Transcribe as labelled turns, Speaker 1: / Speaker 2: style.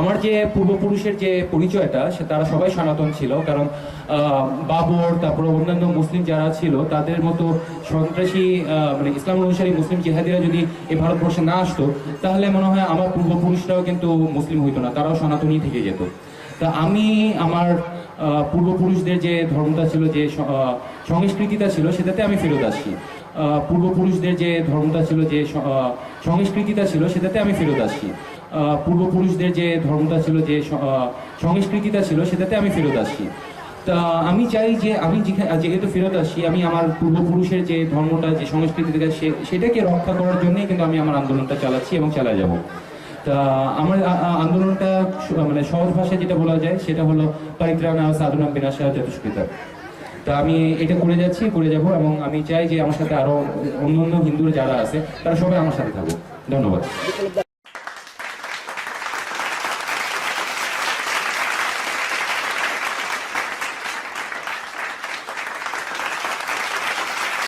Speaker 1: আমার যে পূর্বপুরুষের যে পরিচয়টা, সে তারা সবাই সনাতন ছিল, কারণ বাবর, তারপরে অন্যান্য মুসলিম যারা ছিল, তাদের মতো সন্ত্রাসী মানে ইসলাম অনুসারী মুসলিম জিহাদিরা যদি এই ভারতবর্ষে না আসতো, তাহলে মনে হয় আমার পূর্বপুরুষরাও কিন্তু মুসলিম হইতো না, তারাও সনাতনই থেকে যেত। তা আমি আমার পূর্বপুরুষদের যে ধর্মটা ছিল, যে সংস্কৃতিটা ছিল, সেটাতে আমি ফেরত আসি পূর্বপুরুষদের যে ধর্মটা ছিল, যে সংস্কৃতিটা ছিল, সেটাতে আমি ফেরত আসি পূর্বপুরুষদের যে ধর্মটা ছিল, যে সংস্কৃতিটা ছিল, সেটাতে আমি ফেরত আসছি। তা আমি চাই যে আমি যেহেতু ফেরত আসি আমি আমার পূর্বপুরুষের যে ধর্মটা, যে সংস্কৃতি থেকে সে- সেটাকে রক্ষা করার জন্যই কিন্তু আমি আমার আন্দোলনটা চালাচ্ছি এবং চালিয়ে যাব। তা আমার আন্দোলনটা মানে সহজ ভাষায় যেটা বলা যায়, সেটা হলো পরিত্রাণা সাধনা বিনাশা চতুষ্কৃতা। তা আমি এটা করে যাচ্ছি, করে যাব এবং আমি চাই যে আমার সাথে আরও অন্য অন্য হিন্দু যারা আছে, তারা সবাই আমার সাথে থাকুক। ধন্যবাদ।